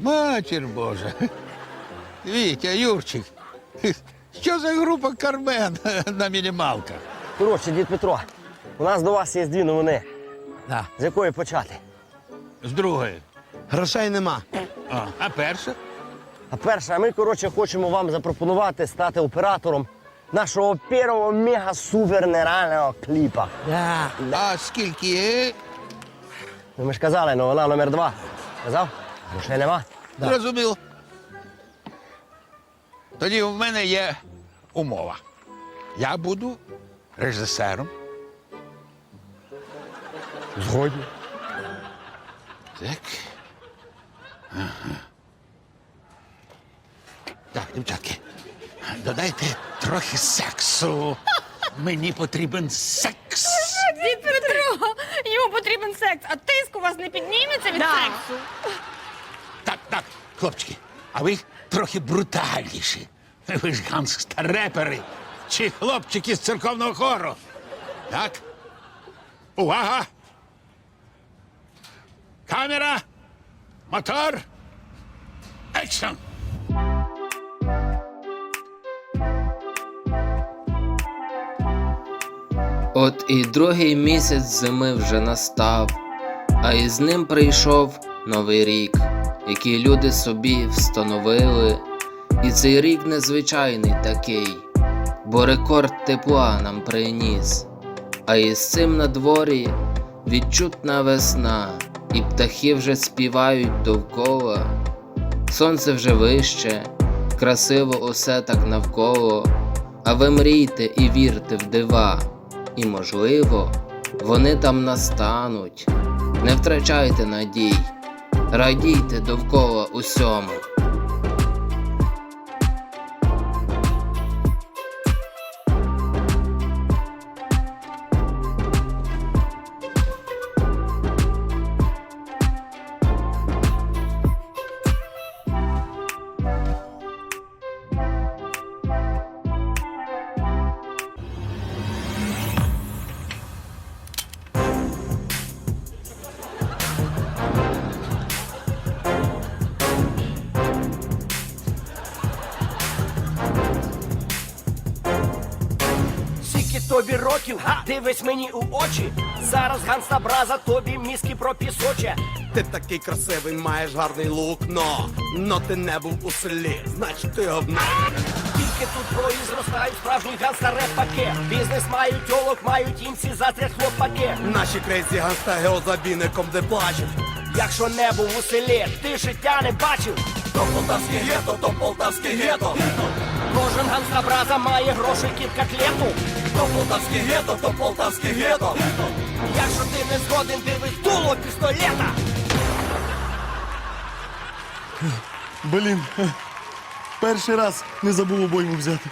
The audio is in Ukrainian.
Матір Божа. Вітя, Юрчик. Що за група Кармен на мінімалках? Коротше, дід Петро, у нас до вас є дві новини. Да. З якої почати? З другої. Грошей нема. А, а перша? А перше, ми, коротше, хочемо вам запропонувати стати оператором нашого першого мега-сувер-нереального кліпа. А скільки? Ну, ми ж казали, новина номер два. Казав? Грошей нема. Зрозуміло. Тоді в мене є умова. Я буду режисером. Згодні. Так. Ага. Так, дівчатки, додайте трохи сексу. Мені потрібен секс. Дід Петро, йому потрібен секс, а тиск у вас не підніметься від сексу. Так, так, хлопчики, а ви трохи брутальніші. Ви ж гангста-репери чи хлопчики з церковного хору. Так? Увага! Камера! Мотор! Екшн! От і другий місяць зими вже настав, а із ним прийшов новий рік, який люди собі встановили. І цей рік незвичайний такий, бо рекорд тепла нам приніс. А із цим на дворі відчутна весна, і птахи вже співають довкола. Сонце вже вище, красиво усе так навколо. А ви мрійте і вірте в дива, і, можливо, вони там настануть. Не втрачайте надій, радійте довкола усьому. Тобі років, дивись мені у очі. Зараз ганста браза тобі мізки пропісоче. Ти такий красивий, маєш гарний лук, но, но ти не був у селі, значить ти говно. Тільки тут твої зростають справжні ганста репаки. Бізнес мають тьолок, мають імці затрять хлопаки. Наші крейзі ганста геозабійником де плачуть. Якщо не був у селі, ти життя не бачив. То полтавське гето, то полтавське гето. Кожен ганста браза має грошей під котлету. То полтавське гето, то полтавське гето. Якщо ти не згоден, дивись дуло пістолета. Блін, перший раз не забув обойму взяти.